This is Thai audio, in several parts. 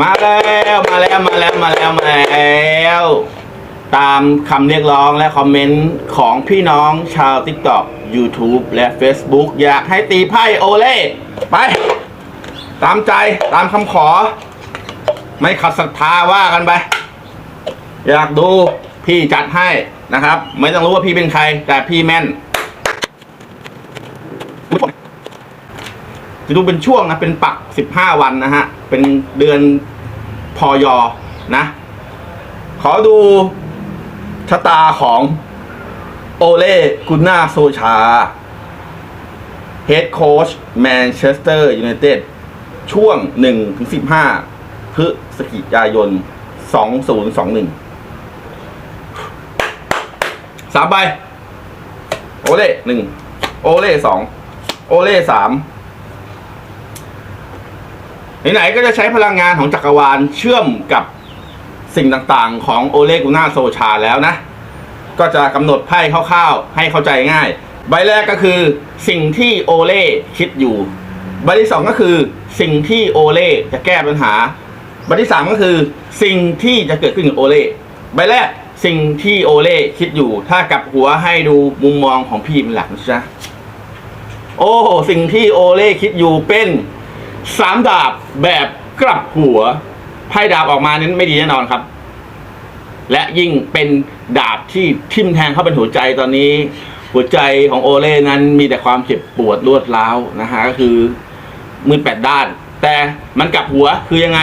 มาแล้วมาแล้วมาแล้วมาแล้วมาแล้ว ตามคำเรียกร้องและคอมเมนต์ของพี่น้องชาว TikTok YouTube และ Facebook อยากให้ตีไพ่โอเล่ไป ตามใจตามคำขอ ไม่ขัดศรัทธาว่ากันไป อยากดูพี่จัดให้นะครับ ไม่ต้องรู้ว่าพี่เป็นใคร แต่พี่แม่น จะดูเป็นช่วงนะเป็นปักสิบห้าวันนะฮะ เป็นเดือนพอยอนะ ขอดูชะตาของโอเล่กุนนาโซชาเฮดโค้ชแมนเชสเตอร์ยูไนเต็ดช่วง1ถึง15พฤศจิกายน2021สามใบโอเล่หนึ่งโอเล่สองโอเล่สาม ไหนๆก็จะใช้พลังงานของจักรวาลเชื่อมกับสิ่งต่างๆ ของโอเลกุน่าโซชาแล้วนะ ก็จะกำหนดไพ่คร่าวๆ ให้เข้าใจง่าย ใบแรกก็คือสิ่งที่โอเล่คิดอยู่ ใบที่สองก็คือสิ่งที่โอเล่จะแก้ปัญหา ใบที่สามก็คือสิ่งที่จะเกิดขึ้นกับโอเล่ใบแรกสิ่งที่โอเล่คิดอยู่ ถ้ากลับหัวให้ดูมุมมองของพี่เป็นหลักนะจ๊ะโอ้สิ่งที่โอเล่คิดอยู่เป็น สามดาบแบบกลับหัวไพ่ดาบออกมานั้นไม่ดีแน่นอนครับ และยิ่งเป็นดาบที่ทิ่มแทงเข้าเป็นหัวใจตอนนี้ หัวใจของโอเล่นั้นมีแต่ความเจ็บปวดรวดร้าวนะฮะก็คือมือแปดด้าน แต่มันกลับหัวคือยังไง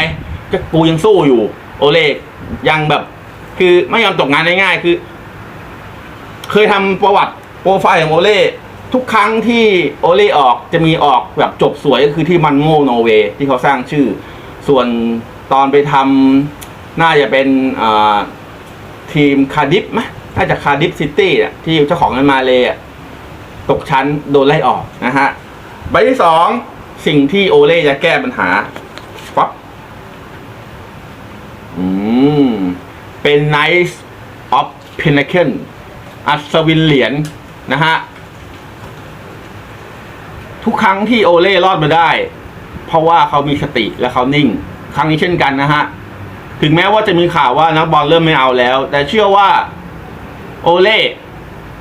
ก็กูยังสู้อยู่ โอเล่ยังแบบ คือไม่ยอมตกงานง่ายๆคือ เคยทำประวัติโปรไฟล์ของโอเล่ ทุกครั้งที่โอเล่ออกจะมีออกแบบจบสวยก็คือที่มันโง่โนเวย์ที่เขาสร้างชื่อ ส่วนตอนไปทำน่าจะเป็นทีมคาร์ดิฟไหมน่าจะคาร์ดิฟซิตี้ที่เจ้าของนั้นมาเลยตกชั้นโดนไล่ออกนะฮะใบที่สองสิ่งที่โอเล่จะแก้ปัญหาฟับอืม เป็น Knight of Pentacle อัศวินเหรียญนะฮะ ทุกครั้งที่โอเล่รอดมาได้ เพราะว่าเขามีสติและเขานิ่ง ครั้งนี้เช่นกันนะฮะ ถึงแม้ว่าจะมีข่าวว่านักบอลเริ่มไม่เอาแล้ว แต่เชื่อว่าโอเล่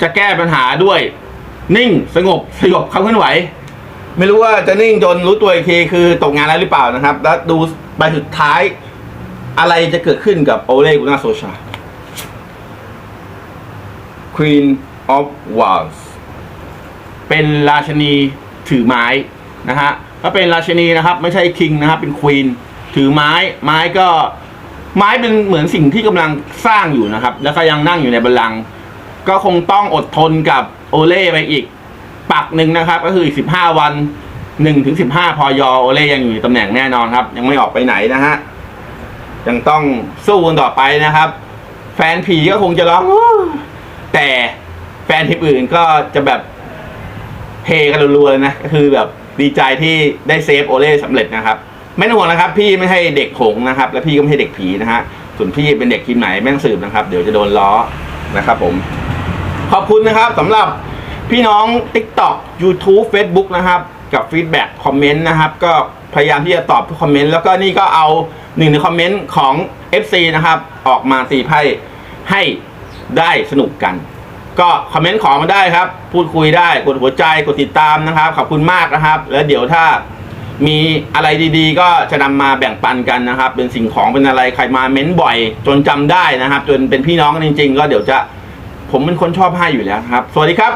จะแก้ปัญหาด้วย นิ่งสงบสยบความเคลื่อนไหว ไม่รู้ว่าจะนิ่งจนรู้ตัวอีกทีคือตกงานแล้วหรือเปล่านะครับ แล้วดูใบสุดท้าย อะไรจะเกิดขึ้นกับโอเล่กุนาโซชา Queen of Wands เป็นราชนี ถือไม้นะฮะถ้าเป็นราชนีนะครับ ไม่ใช่คิงนะครับ เป็นควีนถือไม้ ไม้ก็ไม้เป็นเหมือนสิ่งที่กำลังสร้างอยู่นะครับ แล้วก็ยังนั่งอยู่ในบัลลังก์ก็คงต้องอดทนกับโอเล่ไปอีก ปักหนึ่งนะครับ ก็คืออีกสิบห้าวันหนึ่งถึงสิบห้าพอยอโอเล่ยังอยู่ในตำแหน่งแน่นอนครับ ยังไม่ออกไปไหนนะฮะยังต้องสู้กันต่อไปนะครับ แฟนผีก็คงจะร้องแต่แฟนทีมอื่นก็จะแบบ เฮกันรัวๆเลยนะก็คือแบบดีใจที่ได้เซฟโอเล่สำเร็จนะครับ ไม่ต้องห่วงนะครับ พี่ไม่ให้เด็กหงนะครับ และพี่ก็ไม่ใช่เด็กผีนะฮะส่วนพี่เป็นเด็กทีมไหนแม่งสืบนะครับ เดี๋ยวจะโดนล้อนะครับ ผม ขอบคุณนะครับสำหรับพี่น้อง TikTok YouTube Facebook นะครับ กับฟีดแบ็กคอมเมนต์นะครับ ก็พยายามที่จะตอบทุกคอมเมนต์แล้วก็นี่ก็เอาหนึ่งในคอมเมนต์ของ FC นะครับ ออกมาตีไพ่ให้ได้สนุกกัน ก็คอมเมนต์ขอมาได้ครับ พูดคุยได้กดหัวใจกดติดตามนะครับ ขอบคุณมากนะครับ แล้วเดี๋ยวถ้ามีอะไรดีๆ ก็จะนำมาแบ่งปันกันนะครับ เป็นสิ่งของเป็นอะไรใครมาเม้นบ่อย จนจำได้นะครับ จนเป็นพี่น้องกันจริง ๆ ก็เดี๋ยวจะผมเป็นคนชอบให้อยู่แล้วครับ สวัสดีครับ